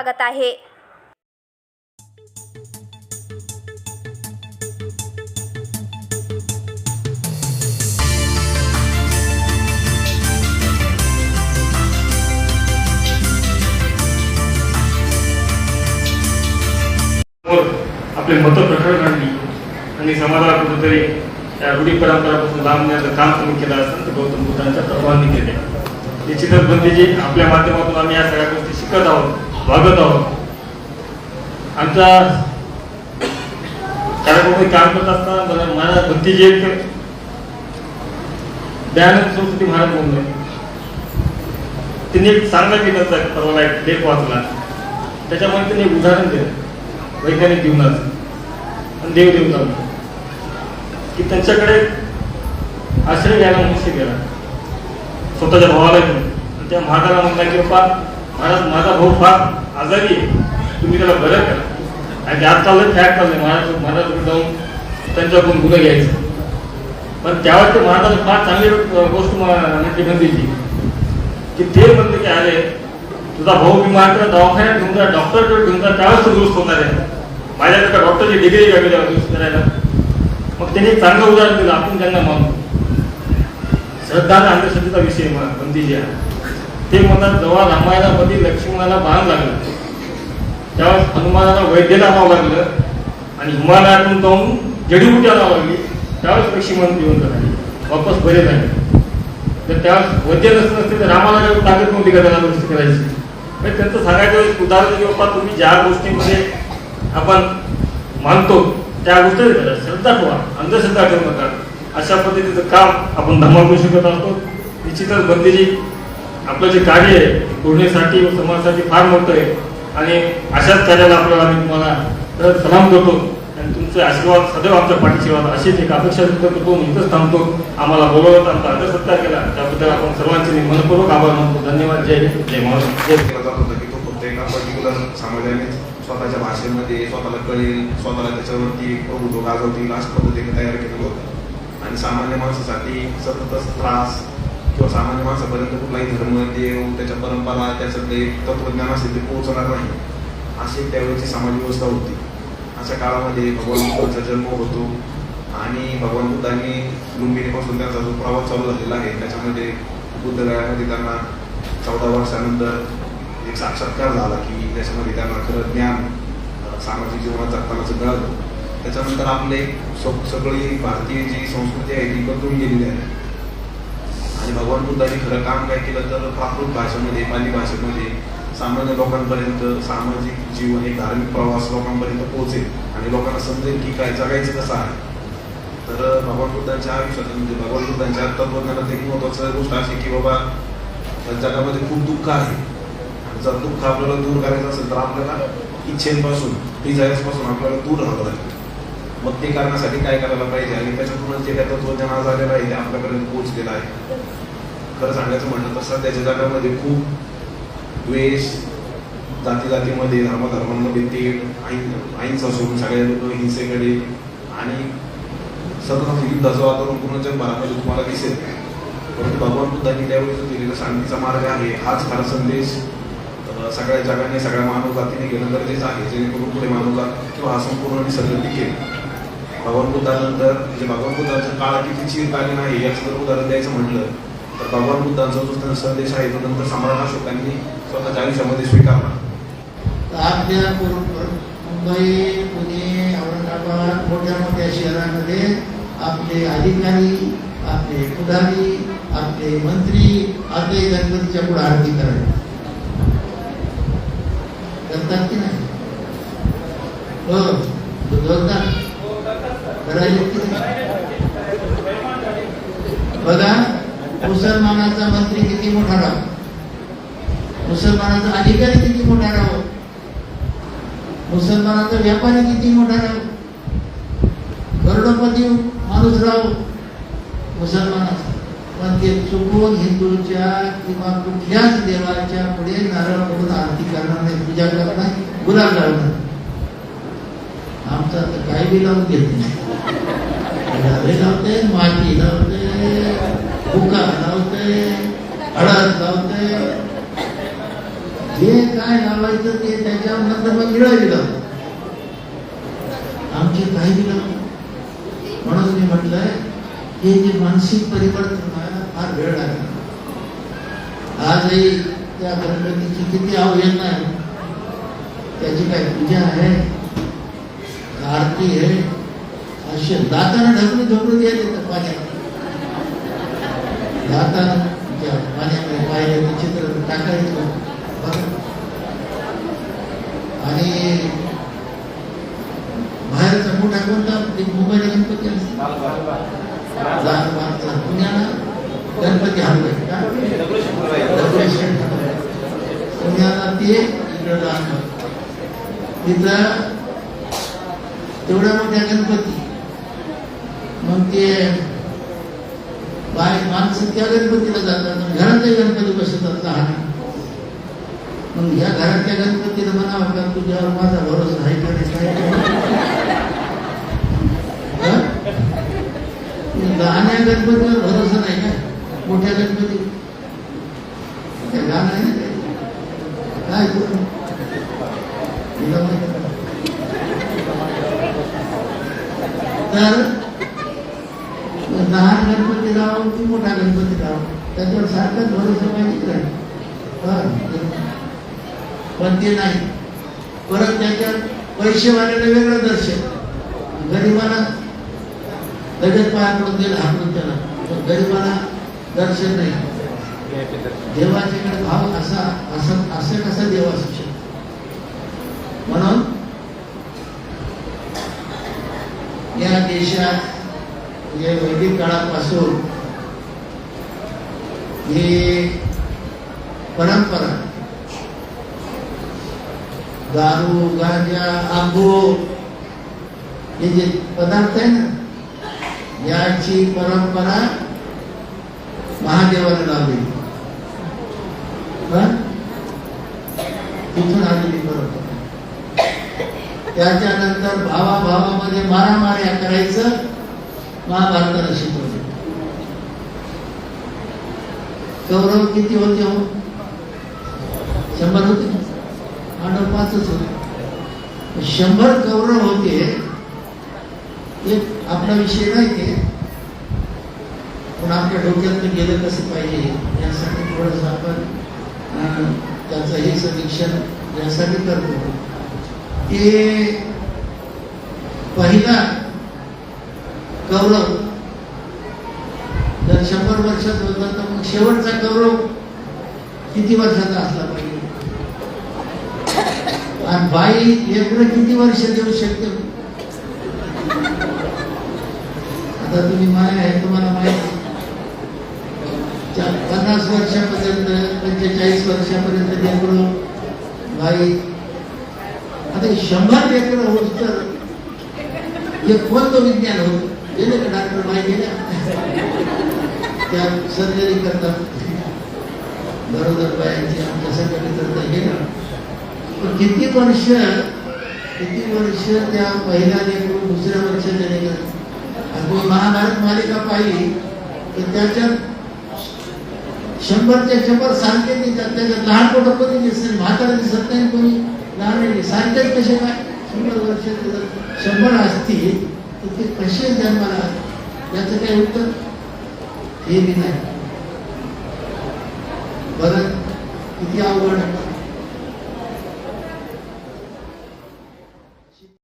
स्वागत आहे. आपले मतं प्रकट मांडली आणि समाजाला कुठेतरी त्या रूढी परंपरापासून लांब नेण्याचं काम तुम्ही केलं असेल तर गौतम बुद्धांच्या प्रभावांनी केले निश्चितच म्हणजे बंदीजी आपल्या माध्यमातून आम्ही या सगळ्या गोष्टी शिकत आहोत वागत आहोत आमचा कार्यक्रम काम करत असताना माझा माझ्या एक दयानंद सरस्वती महाराज बोलले त्यांनी एक चांगला केलं परवाला एक लेख वाचला. त्याच्यामध्ये त्यांनी एक उदाहरण दिलं वैज्ञानिक जीवनाचं. आणि देव की त्यांच्याकडे आश्रय घ्यायला मनुष्य गेला. स्वतःच्या भावाला घेऊन. आणि त्या महागाला म्हणला की बाबा महाराज माझा भाऊ फार आजारी आहे. तुम्ही त्याला बरं करा. आणि ते आज चाललं फॅट चाललंय. महाराज महाराज जाऊन त्यांच्याकडून गुन्हा घ्यायचं. पण त्यावर ते महाराजाला फार चांगली गोष्ट म्हणजे म्हटली की ते म्हणते की अरे तुझा भाऊ मी मात्र दवाखान्यात घेऊन जा डॉक्टरकडे घेऊन जा त्यावेळेस दुरुस्त होणार आहे. माझ्याकडे डॉक्टरची डिग्री घ्यावी दुरुस्त करायला. मग त्यांनी चांगलं उदाहरण दिलं आपण त्यांना मानू. श्रद्धा आणि अंधश्रद्धेचा विषय म- बंदीजी आहे. ते म्हणतात जेव्हा रामायणामध्ये लक्ष्मणाला बाण लागलं? त्यावेळेस हनुमानाला वैद्य लावावं लागलं आणि हिमालयातून जाऊन जडीबुटी आणावं लागली. त्यावेळेस लक्ष्मण जिवंत झाले. वापस बरे झाले. तर त्यावेळेस वैद्य नसत नसते तर रामाला ताकद कोणती करायला दुरुस्त करायची. म्हणजे त्यांचं सांगायचं उदाहरण की बाबा तुम्ही ज्या गोष्टीमध्ये आपण मानतो त्या गोष्टी करा. श्रद्धा ठेवा. अंधश्रद्धा ठेवू नका. अशा पद्धतीचं काम आपण धमाकू शकत असतो निश्चितच बंदीजी आपलं जे कार्य आहे पुण्यासाठी व समाजासाठी फार मोठं आहे. आणि अशाच कार्याला आपल्याला आम्ही तुम्हाला सलाम करतो. आणि तुमचे आशीर्वाद सदैव आमच्या पाठीशी राहतात. अशीच एक अपेक्षा व्यक्त करतो इथंच थांबतो. आम्हाला बोलवत आमचा आदर सत्कार केला. त्याबद्दल आपण सर्वांचे मनपूर्वक आभार मानतो. धन्यवाद. जय जय महाराज जय केला जात होता की तो फक्त एका पर्टिक्युलर समाजाने स्वतःच्या भाषेमध्ये स्वतःला कळेल स्वतःला त्याच्यावरती प्रभुत्व गाजवतील अशा पद्धतीने तयार केलेलं होतं. आणि सामान्य माणसासाठी सततच त्रास किंवा सामान्य माणसापर्यंत कुठलाही धर्म देव त्याच्या परंपरा त्याचं ते तत्वज्ञान असेल ते पोहोचणार नाही. अशी त्यावेळेची समाज व्यवस्था होती. अशा काळामध्ये भगवान बुद्धांचा जन्म होतो आणि भगवान बुद्धांनी लुंबिनीपासून त्यांचा जो प्रवास चालू झालेला आहे त्याच्यामध्ये बुद्धगयामध्ये त्यांना चौदा वर्षानंतर एक साक्षात्कार झाला की त्याच्यामध्ये त्यांना खरं ज्ञान सामाजिक जीवनात जगतानाचं कळलं त्याच्यानंतर आपले सगळी भारतीय जी संस्कृती आहे ती बदलून गेलेली आहे. आणि भगवान बुद्धांनी खरं काम काय केलं तर प्राकृत भाषेमध्ये पाली भाषेमध्ये सामान्य लोकांपर्यंत सामाजिक जीवन एक धार्मिक प्रवास लोकांपर्यंत पोहोचेल आणि लोकांना समजेल की काय जगायचं कसं आहे. तर भगवान बुद्धांच्या आयुष्यात म्हणजे भगवान बुद्धांच्या तत्वज्ञानात एक महत्वाचं गोष्ट अशी की बाबा जगामध्ये खूप दुःख आहे. आणि जर दुःख आपल्याला दूर करायचं असेल तर आपल्याला इच्छेपासून डिझायर्सपासून आपल्याला दूर राहावं लागेल. ते करण्यासाठी काय करायला पाहिजे? आणि त्याच्यातूनच जे काय तत्वज्ञान आज आलेलं आहे ते आपल्यापर्यंत पोहोचलेलं आहे. खरं सांगायचं म्हणलं तसं त्याच्या जगामध्ये खूप द्वेष जाती जातीमध्ये धर्मधर्मांमध्ये ते आईन आईंचा सगळ्या लोक हिंसेकडे आणि सतत युद्धाचं वातावरण पूर्ण जगभरामध्ये तुम्हाला दिसेल. परंतु भगवान बुद्धांनी त्यावेळी जो दिलेला शांतीचा मार्ग आहे हाच खरा संदेश सगळ्या जगाने सगळ्या मानव जातीने घेणं गरजेचं आहे. जेणेकरून पुढे मानवजात किंवा हा संपूर्ण निसर्ग टिकेल. भगवान बुद्धानंतर म्हणजे भगवान बुद्धांचा काळ किती चिरकालीन आहे याचं जर उदाहरण द्यायचं म्हटलं तर भगवान बुद्धांचा जो संदेश आहे तो नंतर सम्राट अशोकांनी स्वतःच्या आयुष्यामध्ये स्वीकारला. आपल्या मुंबई पुणे औरंगाबाद मोठ्या मोठ्या शहरांमध्ये आपले अधिकारी आपले पुढारी आपले मंत्री आपले गणपतीच्या पुढे आरती करायला करतात की नाही? हो बुद्धवतात करायचे की नाही बघा मुसलमानाचा मंत्री किती मोठा राव? मुसलमानाचा अधिकारी किती मोठा राहो मुसलमानाचा व्यापारी किती मोठा राहो करोडोपती माणूस राहो मुसलमानाचा. पण ते चुकून हिंदूच्या किंवा कुठल्याच देवाच्या पुढे नारळ म्हणून आरती करणार नाही पूजा करणार नाही गुलाब लावणार जातं काही बी लावून घेत नाही. लावे लावते माती लावते भुका लावते हळद लावते. जे काय लावायचं ते त्याच्यावर नंतर मग मिळावी लावत. आमचे काही बी लावत. म्हणून मी म्हटलंय हे जे मानसिक परिवर्तन व्हायला फार वेळ लागला. आजही त्या गणपतीची किती अवयन आहे त्याची काही पूजा आहे. आरती आहे असे दाताना ढकलून झोपून येत तर पाण्यात. दाताना पाण्यामध्ये पाहिलं ते चित्र टाकायचं. आणि बाहेरचा मोठा कोणता? ते मुंबईला गणपती असतो पुण्याला गणपती हलवे पुण्याला ते इकडं तिथं एवढ्या मोठ्या गणपती. मग ते बाय माणसं त्या गणपतीला जातात घरातले गणपती बसतात लहान. मग या घरातल्या गणपतीला म्हणावं का तुझ्यावर माझा भरोसा आहे का नाही लहान्या गणपतीवर भरोसा नाही का? मोठ्या गणपती. काय लहान आहे ना ते. काय करू तिला माहिती नाही. तर लहान गणपती राव की मोठा गणपती राव त्याच्यावर सारखंच भरोसा माहिती काय पण ते नाही. परत त्याच्यात पैसेवाल्याला वेगळं दर्शन. गरिबाला लगेच पायाकडून दिलं हाकडून त्याला. पण गरिबाला दर्शन नाही. देवाच्याकडे भाव असा असं असं कसा देव असू शकतो म्हणून या देशात जे वैदिक काळापासून ही परंपरा दारू गांजा आंबो हे जे पदार्थ आहे ना याची परंपरा महादेवाला लावली तिथून आलेली परंपरा. त्याच्यानंतर भावाभावामध्ये मारामाऱ्या करायचं महाभारताला शिकवलं. कौरव किती होते हो? शंभर होते? पांडव पाचच होते. शंभर कौरव होते एक आपला विषय नाही ते. पण आपल्या डोक्यात गेलं कसं पाहिजे यासाठी थोडंसं आपण त्याचं हे समीक्षण यासाठी करतो. हे पहिला गौरव जर शंभर वर्षात होता तर मग शेवटचा गौरव किती वर्षाचा असला पाहिजे? आणि बाई लेकरं किती वर्ष देऊ शकते? आता तुम्ही माय आहे तुम्हाला माहिती पन्नास वर्षापर्यंत पंचेचाळीस वर्षापर्यंत लेकरं बाई आता शंभर एकर होत तर हे कोणतं विज्ञान होत गेले का डॉक्टर बाई गेल्या त्या सर्जरी करतात. बरोबर बायांची आमच्यासाठी करता गेलं पण किती वर्ष किती वर्ष त्या पहिल्या लेकरून दुसऱ्या वर्षाच्या लेकर आपण महाभारत मालिका पाहिली तर त्याच्यात शंभरच्या शंभर सांगते दिसतात त्याच्यात लहान पोटं कोणी दिसत नाही म्हातारा दिसत नाही कोणी. लहान सारखेच कसे काय? शंभर वर्ष शंभर असतील तर ते कसे जन्माला याचं काय उत्तर? हे मी नाही. बरं? किती अवघड. आहे